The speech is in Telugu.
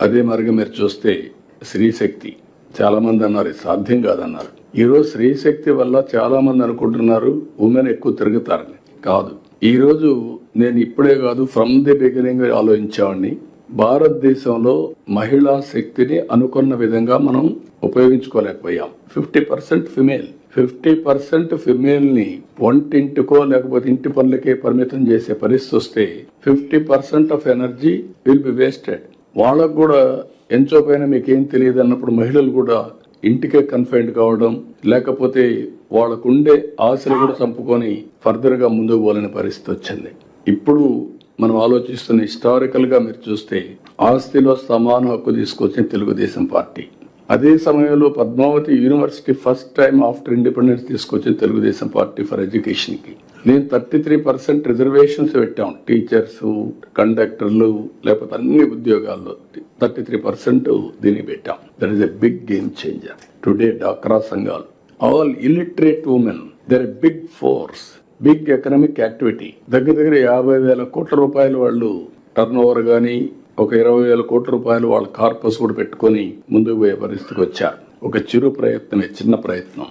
అదే మార్గం మీరు చూస్తే స్త్రీశక్తి. చాలామంది అన్నారు సాధ్యం కాదన్నారు. ఈరోజు స్త్రీశక్తి వల్ల చాలామంది అనుకుంటున్నారు ఉమెన్ ఎక్కువ తిరుగుతారని. కాదు. ఈరోజు నేను ఇప్పుడే కాదు ఫ్రమ్ ది బిగినింగ్ ఆలోచించేవాడిని. భారతదేశంలో మహిళా శక్తిని అనుకున్న విధంగా మనం ఉపయోగించుకోలేకపోయాం. Fifty percent female fifty percent ఫిమేల్ని వంటింటికో లేకపోతే ఇంటి పనులకే పరిమితం చేసే పరిస్థితి వస్తే fifty percent of energy will be wasted వాళ్ళకు కూడా ఎంచోపైన మీకేం తెలియదు అన్నప్పుడు మహిళలు కూడా ఇంటికే కన్ఫైన్డ్ కావడం లేకపోతే వాళ్ళకు ఉండే ఆశలు కూడా చంపుకొని ఫర్దర్గా ముందుకు పోలేని పరిస్థితి వచ్చింది. ఇప్పుడు మనం ఆలోచిస్తున్న హిస్టారికల్గా మీరు చూస్తే ఆస్తిలో సమాన హక్కు తీసుకొచ్చిన తెలుగుదేశం పార్టీ. అదే సమయంలో Padmavati university first time after independence తీసుకొచ్చిన తెలుగుదేశం పార్టీ ఫర్ ఎడ్యుకేషన్కి. నేను థర్టీ త్రీ పర్సెంట్ రిజర్వేషన్స్ పెట్టాం టీచర్స్ కండక్టర్లు లేకపోతే అన్ని ఉద్యోగాల్లో థర్టీ త్రీ పర్సెంట్ దీన్ని పెట్టాం. That is a big game changer today డాక్రా సంఘాలు all illiterate women they're a big force big economic activity దగ్గర దగ్గర యాభై వేల కోట్ల రూపాయలు వాళ్ళు టర్న్ ఓవర్ కానీ ఒక ఇరవై వేల కోట్ల రూపాయలు వాళ్ళ కార్పస్ కూడా పెట్టుకొని ముందుకు పోయే పరిస్థితికి వచ్చారు. ఒక చిరు ప్రయత్నమే చిన్న ప్రయత్నం.